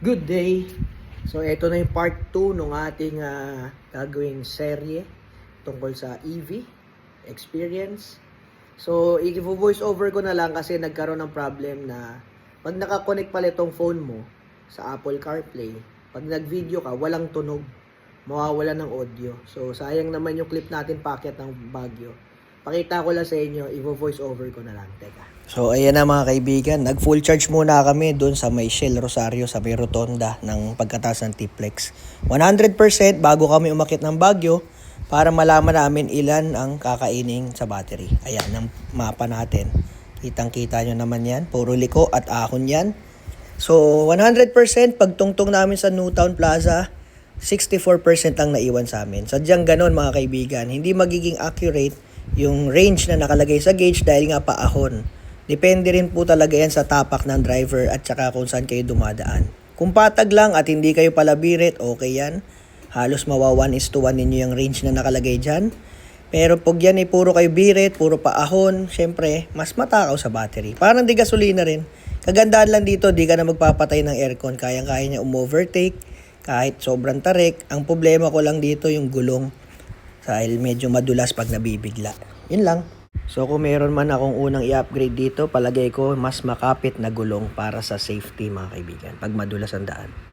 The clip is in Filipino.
Good day! So, ito na yung part 2 ng ating ah, gagawing serye tungkol sa EV experience. So, i-voice over ko na lang kasi nagkaroon ng problem na pag nakakonect pala itong phone mo sa Apple CarPlay, pag nag-video ka, walang tunog. Mawawala ng audio. So, sayang naman yung clip natin packet ng Baguio. Pakita ko lang sa inyo, i-voice over ko na lang. Teka. So, ayan na mga kaibigan. Nag-full charge muna kami doon sa may Shell Rosario sa may rotonda ng pagkataas ng T-Flex. 100% bago kami umakit ng Baguio para malaman namin ilan ang kakaining sa battery. Ayan ang mapa natin. Kitang-kita nyo naman yan. Puro liko at ahon yan. So, 100% pagtungtong namin sa Newtown Plaza, 64% ang naiwan sa amin. Sadyang ganon mga kaibigan. Hindi magiging accurate yung range na nakalagay sa gauge dahil nga paahon. Depende rin po talaga yan sa tapak ng driver at saka kung saan kayo dumadaan. Kung patag lang at hindi kayo palabirit, okay yan. Halos mawa 1 is to 1 ninyo yung range na nakalagay dyan. Pero pag yan ay puro kayo birit, puro paahon, syempre, mas matakaw sa battery. Parang di gasolina rin. Kagandahan lang dito, di ka na magpapatay ng aircon. Kayang-kaya niya um-overtake kahit sobrang tarik. Ang problema ko lang dito yung gulong. Dahil medyo madulas pag nabibigla. Yun lang. So kung meron man akong unang i-upgrade dito, palagay ko mas makapit na gulong para sa safety mga kaibigan pag madulas ang daan.